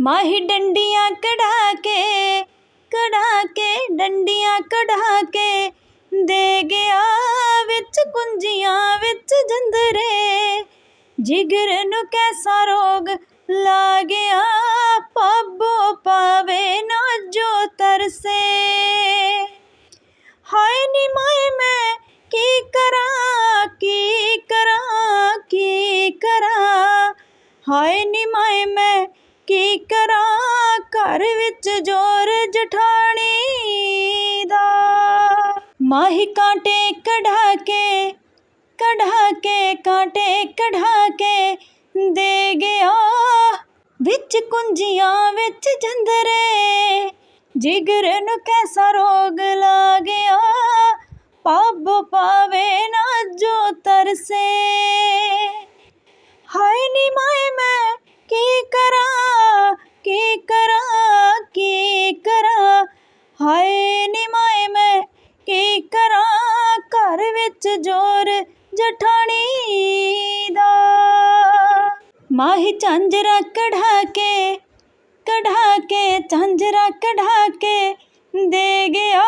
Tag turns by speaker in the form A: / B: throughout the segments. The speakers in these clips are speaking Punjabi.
A: ਮਾਹੀ ਡੰਡੀਆਂ ਕਢਾ ਕੇ ਕਢਾ ਕੇ, ਡੰਡੀਆਂ ਕਢਾ ਕੇ ਦੇ ਗਿਆ ਵਿੱਚ ਕੁੰਜੀਆਂ ਵਿੱਚ ਜੰਦਰੇ। ਜਿਗਰ ਨੂੰ ਕੈਸਾ ਰੋਗ ਲਾ ਗਿਆ ਪਾਬੋ ਪਾਵੇ ਨਾ ਜੋ ਤਰਸੇ। ਹਾਏ ਨੀ ਮਾਏ, ਮੈਂ ਕੀ ਕਰਾਂ ਕੀ ਕਰਾਂ ਕੀ ਕਰਾਂ। ਹਾਏ ਨੀ ਮਾਏ, ਮੈਂ ਕੀ ਕਰਾਂ? ਘਰ ਵਿੱਚ ਜੋਰ ਜਠਾਣੀ ਦਾ। ਮਾਹੀ ਕਾਂਟੇ ਕਢਾ ਕੇ ਕਢਾ ਕੇ, ਕਾਂਟੇ ਕਢਾ ਕੇ ਦੇ ਗਿਆ। ਵਿੱਚ ਕੁੰਜੀਆਂ, ਵਿੱਚ ਜੰਦਰੇ, ਜਿਗਰ ਨੂੰ ਕੈਸਾ ਰੋਗ ਲਾ ਗਿਆ। ਪਾਬੋ ਪਾਵੇ ਨਾ ਜੋ ਤਰਸੇ। ਹਾਏ ਨੀ ਮਾਏ ਮੈਂ ਕੀ ਕਰਾਂ ਘਰ ਵਿੱਚ ਜੋਰ ਜਠਾਣੀ ਦਾ। ਮਾਹੀ ਝਾਂਜਰਾ ਕਢਾ ਕੇ ਕਢਾ ਕੇ, ਝਾਂਜਰਾ ਕਢਾ ਕੇ ਦੇ ਗਿਆ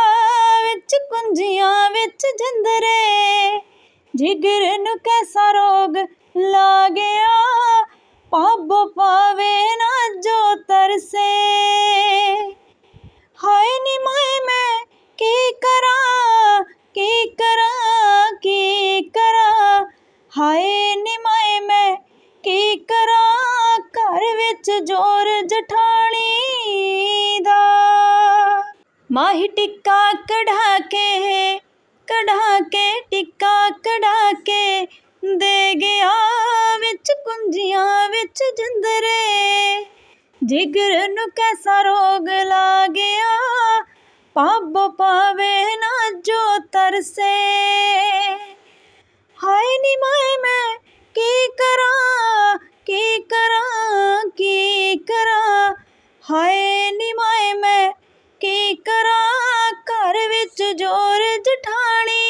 A: ਵਿੱਚ ਕੁੰਜੀਆਂ ਵਿੱਚ ਜੰਦਰੇ। ਜਿਗਰ ਨੂੰ ਕੈਸਾ ਰੋਗ ਲਾ ਗਿਆ ਪਾਬੋ ਪਾਵੇ ਨਾ ਜੋ ਤਰਸੇ। ਹਾਏ ਨੀ ਮਾਏ ਮੈਂ, ਕੀ ਕਰਾਂ ਘਰ ਵਿੱਚ ਜੋਰ ਜਠਾਣੀ ਦਾ? ਮਾਹੀ ਟਿੱਕਾ ਕਢਾ ਕੇ ਕਢਾ ਕੇ, ਟਿੱਕਾ ਕਢਾ ਕੇ ਦੇ ਗਿਆ ਵਿੱਚ ਕੁੰਜੀਆਂ ਵਿੱਚ ਜਿੰਦਰੇ। ਜਿਗਰ ਨੂੰ ਕੈਸਾ ਰੋਗ ਲਾ ਗਿਆ ਪਾਬੋ ਪਾਵੇ ਨਾ ਜੋ ਤਰਸੇ। ਹਾਏ ਨਿਮਾਏ ਮੈਂ ਕੀ ਕਰਾਂ ਘਰ ਵਿੱਚ ਜੋਰ ਜਠਾਣੀ?